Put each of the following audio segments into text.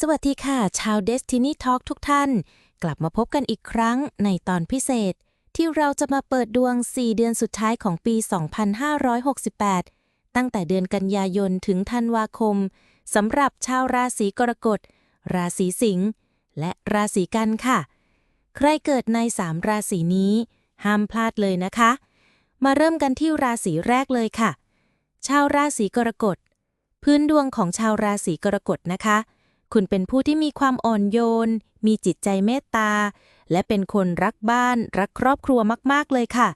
สวัสดีค่ะ ชาว Destiny Talk ทุกท่าน กลับมาพบกันอีกครั้งในตอนพิเศษ ที่เราจะมาเปิดดวง 4 เดือนสุดท้ายของปี 2568 ตั้งแต่เดือนกันยายนถึงธันวาคมสำหรับชาวราศีกรกฎ ราศีสิงห์และราศีกันค่ะ ใครเกิดใน 3 ราศีนี้ ห้ามพลาดเลยนะคะ มาเริ่มกันที่ราศีแรกเลยค่ะ ชาวราศีกรกฎ พื้นดวงของชาวราศีกรกฎนะคะ คุณเป็นผู้ที่มีความอ่อนโยน มีจิตใจเมตตา และเป็นคนรักบ้าน รักครอบครัวมากๆเลยค่ะ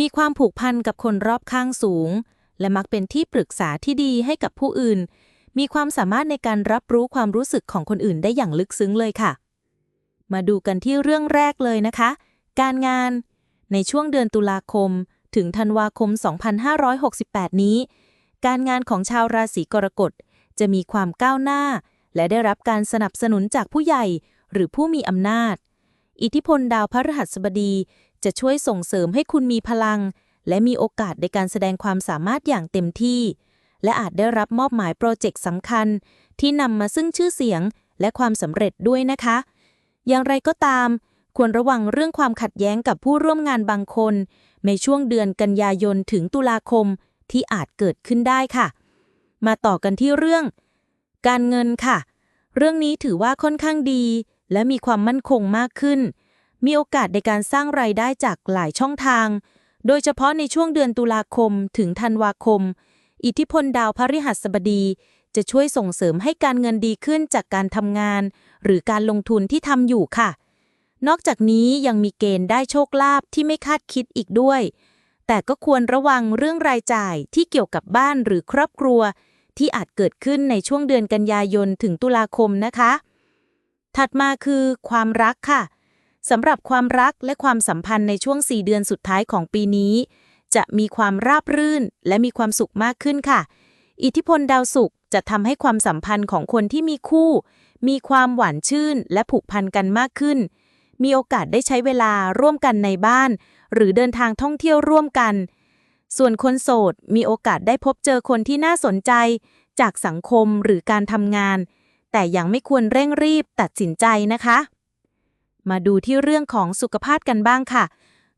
มีความผูกพันกับคนรอบข้างสูง และมักเป็นที่ปรึกษาที่ดีให้กับผู้อื่น มีความสามารถในการรับรู้ความรู้สึกของคนอื่นได้อย่างลึกซึ้งเลยค่ะ มาดูกันที่เรื่องแรกเลยนะคะ การงาน ในช่วงเดือนตุลาคม ถึงธันวาคม 2568 นี้ การงานของชาวราศีกรกฎจะมีความก้าวหน้า และได้รับการสนับสนุนจากผู้ใหญ่หรือผู้มีอำนาจ อิทธิพลดาวพฤหัสบดีจะช่วยส่งเสริมให้คุณมีพลัง และมีโอกาสในการแสดงความสามารถอย่างเต็มที่ และอาจได้รับมอบหมายโปรเจกต์สำคัญ ที่นำมาซึ่งชื่อเสียงและความสำเร็จด้วยนะคะ อย่างไรก็ตาม ควรระวังเรื่องความขัดแย้งกับผู้ร่วมงานบางคน ในช่วงเดือนกันยายนถึงตุลาคมที่อาจเกิดขึ้นได้ค่ะ มาต่อกันที่เรื่อง การเงินค่ะ เรื่องนี้ถือว่าค่อนข้างดี และมีความมั่นคงมากขึ้น มีโอกาสในการสร้างรายได้จากหลายช่องทาง โดยเฉพาะในช่วงเดือนตุลาคมถึงธันวาคม อิทธิพลดาวพฤหัสบดีจะช่วยส่งเสริมให้การเงินดีขึ้นจากการทำงาน หรือการลงทุนที่ทำอยู่ค่ะ นอกจากนี้ยังมีเกณฑ์ได้โชคลาภที่ไม่คาดคิดอีกด้วย แต่ก็ควรระวังเรื่องรายจ่ายที่เกี่ยวกับบ้านหรือครอบครัว ที่อาจเกิดขึ้นในช่วงเดือนกันยายนถึงตุลาคมนะคะ ถัดมาคือความรักค่ะสำหรับความรักและความสัมพันธ์ในช่วง 4 เดือนสุดท้ายของปีนี้ จะมีความราบรื่นและมีความสุขมากขึ้นค่ะ อิทธิพลดาวศุกร์จะทำให้ความสัมพันธ์ของคนที่มีคู่ มีความหวานชื่นและผูกพันกันมากขึ้น มีโอกาสได้ใช้เวลาร่วมกันในบ้าน หรือเดินทางท่องเที่ยวร่วมกัน ส่วนคนโสดมีโอกาสได้พบเจอคนที่น่าสนใจ จากสังคมหรือการทำงาน แต่ยังไม่ควรเร่งรีบตัดสินใจนะคะ มาดูที่เรื่องของสุขภาพกันบ้างค่ะ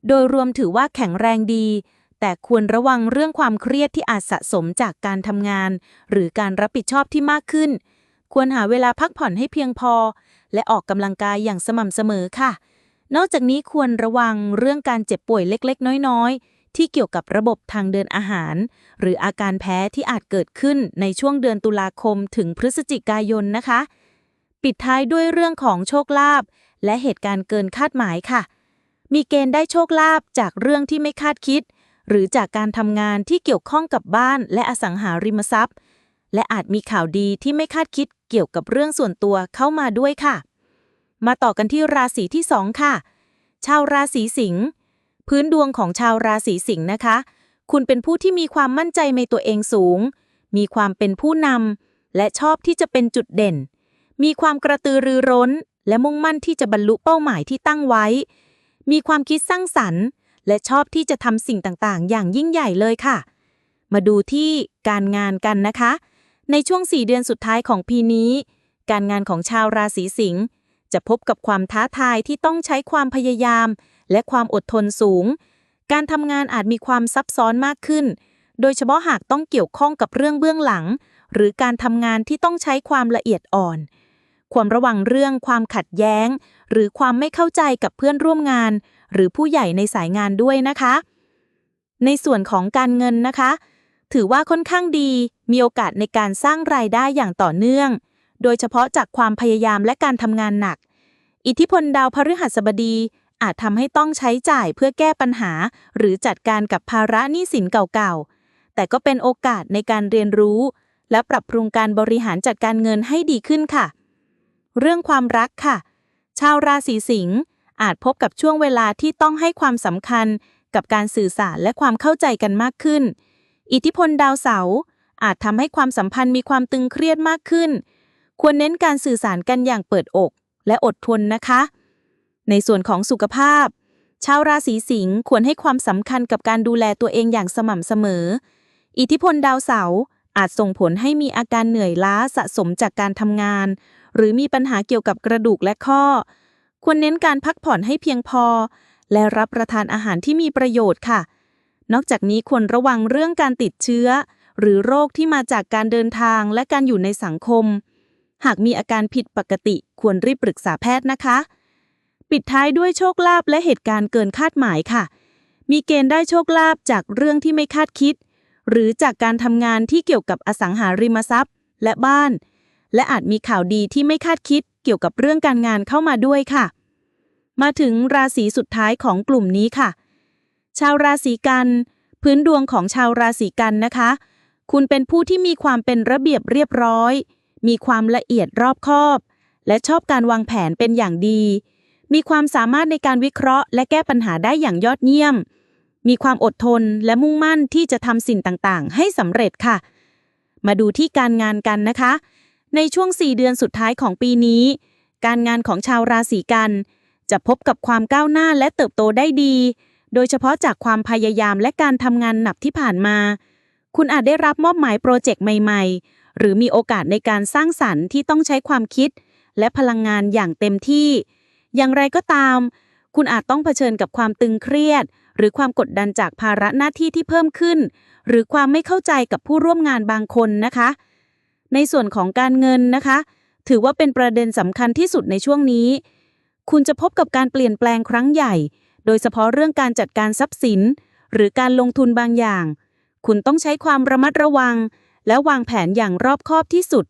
โดยรวมถือว่าแข็งแรงดี แต่ควรระวังเรื่องความเครียดที่อาจสะสมจากการทำงาน หรือการรับผิดชอบที่มากขึ้น ควรหาเวลาพักผ่อนให้เพียงพอ และออกกำลังกายอย่างสม่ำเสมอค่ะ นอกจากนี้ควรระวังเรื่องการเจ็บป่วยเล็ก ๆ น้อย ๆ ที่เกี่ยวกับระบบทางเดินอาหาร หรืออาการแพ้ที่อาจเกิดขึ้นในช่วงเดือนตุลาคมถึงพฤศจิกายนนะคะ ปิดท้ายด้วยเรื่องของโชคลาภและเหตุการณ์เกินคาดหมายค่ะ มีเกณฑ์ได้โชคลาภจากเรื่องที่ไม่คาดคิด หรือจากการทำงานที่เกี่ยวข้องกับบ้านและอสังหาริมทรัพย์ และอาจมีข่าวดีที่ไม่คาดคิดเกี่ยวกับเรื่องส่วนตัวเข้ามาด้วยค่ะ มาต่อกันที่ราศีที่2ค่ะ ชาวราศีสิงห์ พื้นดวงของชาวราศีสิงห์นะคะ คุณเป็นผู้ที่มีความมั่นใจในตัวเองสูง มีความเป็นผู้นำและชอบที่จะเป็นจุดเด่น มีความกระตือรือร้น และมุ่งมั่นที่จะบรรลุเป้าหมายที่ตั้งไว้ มีความคิดสร้างสรรค์ และชอบที่จะทำสิ่งต่างๆ อย่างยิ่งใหญ่เลยค่ะ มาดูที่การงานกันนะคะ ในช่วง 4 เดือนสุดท้ายของปีนี้ การงานของชาวราศีสิงห์จะพบกับความท้าทายที่ต้องใช้ความพยายาม และความอดทนสูง การทำงานอาจมีความซับซ้อนมากขึ้น โดยเฉพาะหากต้องเกี่ยวข้องกับเรื่องเบื้องหลัง หรือการทำงานที่ต้องใช้ความละเอียดอ่อน ควรระวังเรื่องความขัดแย้ง หรือความไม่เข้าใจกับเพื่อนร่วมงาน หรือผู้ใหญ่ในสายงานด้วยนะคะ ในส่วนของการเงินนะคะ ถือว่าค่อนข้างดี มีโอกาสในการสร้างรายได้อย่างต่อเนื่อง โดยเฉพาะจากความพยายามและการทำงานหนักอิทธิพลดาวพฤหัสบดี อาจทำให้ต้องใช้จ่ายเพื่อแก้ปัญหา หรือจัดการกับภาระหนี้สินเก่าๆ แต่ก็เป็นโอกาสในการเรียนรู้ และปรับปรุงการบริหารจัดการเงินให้ดีขึ้นค่ะ เรื่องความรักค่ะ ชาวราศีสิงห์อาจพบกับช่วงเวลาที่ต้องให้ความสำคัญ กับการสื่อสารและความเข้าใจกันมากขึ้น อิทธิพลดาวเสาร์อาจทำให้ความสัมพันธ์มีความตึงเครียดมากขึ้น ควรเน้นการสื่อสารกันอย่างเปิดอก และอดทนนะคะ ในส่วนของสุขภาพ ชาวราศีสิงห์ควรให้ความสำคัญกับการดูแลตัวเองอย่างสม่ำเสมอ อิทธิพลดาวเสาร์อาจส่งผลให้มีอาการเหนื่อยล้าสะสมจากการทำงาน หรือมีปัญหาเกี่ยวกับกระดูกและข้อ ควรเน้นการพักผ่อนให้เพียงพอ และรับประทานอาหารที่มีประโยชน์ค่ะ นอกจากนี้ควรระวังเรื่องการติดเชื้อ หรือโรคที่มาจากการเดินทางและการอยู่ในสังคม หากมีอาการผิดปกติควรรีบปรึกษาแพทย์นะคะ ปิดท้ายด้วยโชคลาภและเหตุการณ์เกินคาดหมายค่ะ มีเกณฑ์ได้โชคลาภจากเรื่องที่ไม่คาดคิด หรือจากการทำงานที่เกี่ยวกับอสังหาริมทรัพย์ และบ้าน และอาจมีข่าวดีที่ไม่คาดคิดเกี่ยวกับเรื่องการงานเข้ามาด้วยค่ะ มาถึงราศีสุดท้ายของกลุ่มนี้ค่ะ ชาวราศีกัน พื้นดวงของชาวราศีกันนะคะ คุณเป็นผู้ที่มีความเป็นระเบียบเรียบร้อย มีความละเอียดรอบคอบ และชอบการวางแผนเป็นอย่างดี มีความสามารถในการวิเคราะห์ และแก้ปัญหาได้อย่างยอดเยี่ยม มีความอดทนและมุ่งมั่นที่จะทำสิ่งต่างๆ ให้สำเร็จค่ะ มาดูที่การงานกันนะคะ ในช่วง 4 เดือนสุดท้ายของปีนี้ การงานของชาวราศีกัน จะพบกับความก้าวหน้าและเติบโตได้ดี โดยเฉพาะจากความพยายามและการทำงานหนักที่ผ่านมา คุณอาจได้รับมอบหมายโปรเจกต์ใหม่ ๆ หรือมีโอกาสในการสร้างสรรค์ที่ต้องใช้ความคิด และพลังงานอย่างเต็มที่ อย่างไรก็ตาม คุณอาจต้องเผชิญกับความตึงเครียด หรือความกดดันจากภาระหน้าที่ที่เพิ่มขึ้น หรือความไม่เข้าใจกับผู้ร่วมงานบางคนนะคะ ในส่วนของการเงินนะคะ ถือว่าเป็นประเด็นสำคัญที่สุดในช่วงนี้ คุณจะพบกับการเปลี่ยนแปลงครั้งใหญ่ โดยเฉพาะเรื่องการจัดการทรัพย์สิน หรือการลงทุนบางอย่าง คุณต้องใช้ความระมัดระวัง และวางแผนอย่างรอบคอบที่สุด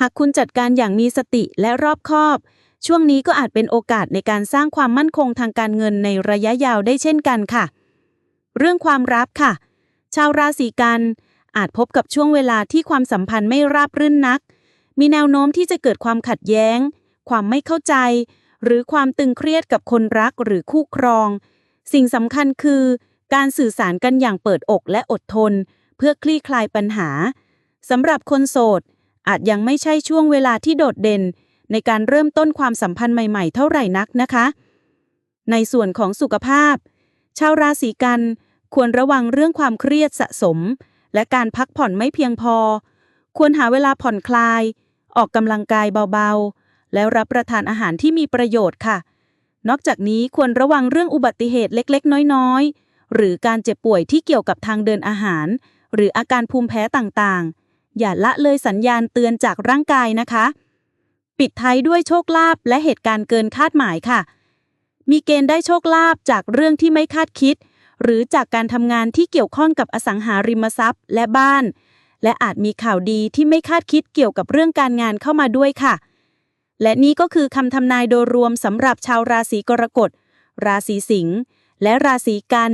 หากคุณจัดการอย่างมีสติและรอบคอบ ช่วงนี้ก็อาจเป็นโอกาสในการสร้างความมั่นคงทางการเงินในระยะยาวได้เช่นกันค่ะ เรื่องความรักค่ะ ชาวราศีกัน อาจพบกับช่วงเวลาที่ความสัมพันธ์ไม่ราบรื่นนัก มีแนวโน้มที่จะเกิดความขัดแย้ง ความไม่เข้าใจ หรือความตึงเครียดกับคนรักหรือคู่ครอง สิ่งสำคัญคือ การสื่อสารกันอย่างเปิดอกและอดทน เพื่อคลี่คลายปัญหาสำหรับคนโสดอาจยังไม่ใช่ช่วงเวลาที่โดดเด่น ในการเริ่มต้นความสัมพันธ์ใหม่ๆ เท่าไหร่นักนะคะ ในส่วนของสุขภาพ ชาวราศีกันควรระวังเรื่องความเครียดสะสม และการพักผ่อนไม่เพียงพอ ควรหาเวลาผ่อนคลาย ออกกำลังกายเบาๆ แล้วรับประทานอาหารที่มีประโยชน์ค่ะ นอกจากนี้ควรระวังเรื่องอุบัติเหตุเล็กๆ น้อยๆ หรือการเจ็บป่วยที่เกี่ยวกับทางเดินอาหาร หรืออาการภูมิแพ้ต่างๆ อย่าละเลยสัญญาณเตือนจากร่างกายนะคะ ปิดท้ายด้วยโชคลาภและเหตุการณ์เกินคาดหมายค่ะ มีเกณฑ์ได้โชคลาภจากเรื่องที่ไม่คาดคิด หรือจากการทำงานที่เกี่ยวข้องกับอสังหาริมทรัพย์ และบ้าน และอาจมีข่าวดีที่ไม่คาดคิดเกี่ยวกับเรื่องการงานเข้ามาด้วยค่ะ และนี่ก็คือคำทำนายโดยรวมสำหรับชาวราศีกรกฎ ราศีสิงห์และราศีกัน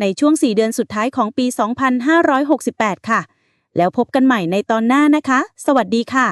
ในช่วง 4 เดือนสุดท้ายของปี 2568 ค่ะ แล้วพบกันใหม่ในตอนหน้านะคะ สวัสดีค่ะ